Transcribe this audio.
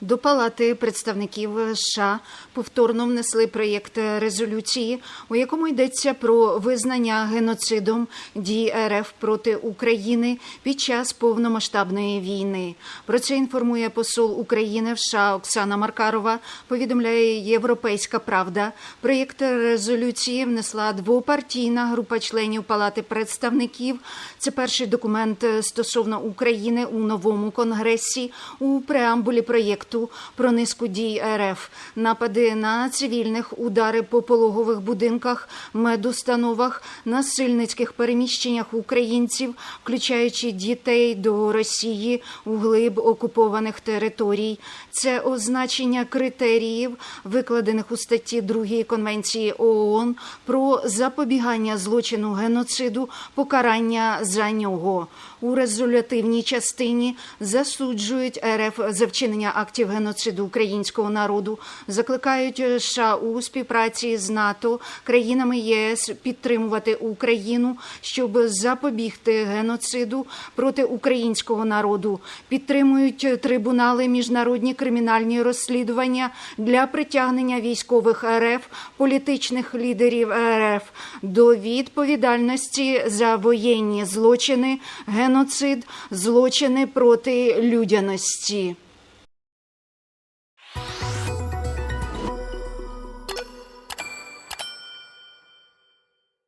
До Палати представників США повторно внесли проєкт резолюції, у якому йдеться про визнання геноцидом дій РФ проти України під час повномасштабної війни. Про це інформує посол України в США Оксана Маркарова. Повідомляє Європейська Правда. Проєкт резолюції внесла двопартійна група членів Палати представників. Це перший документ стосовно України у новому конгресі у преамбулі проєкту про низку дій РФ, напади на цивільних, удари по пологових будинках, медустановах, насильницьких переміщеннях українців, включаючи дітей до Росії у глиб окупованих територій. Це означення критеріїв, викладених у статті 2 Конвенції ООН про запобігання злочину геноциду, покарання за нього. У резолютивній частині засуджують РФ за вчинення актів геноциду українського народу, закликають США у співпраці з НАТО, країнами ЄС підтримувати Україну, щоб запобігти геноциду проти українського народу, підтримують трибунали міжнародні кримінальні розслідування для притягнення військових РФ, політичних лідерів РФ до відповідальності за воєнні злочини, геноцид, злочини проти людяності.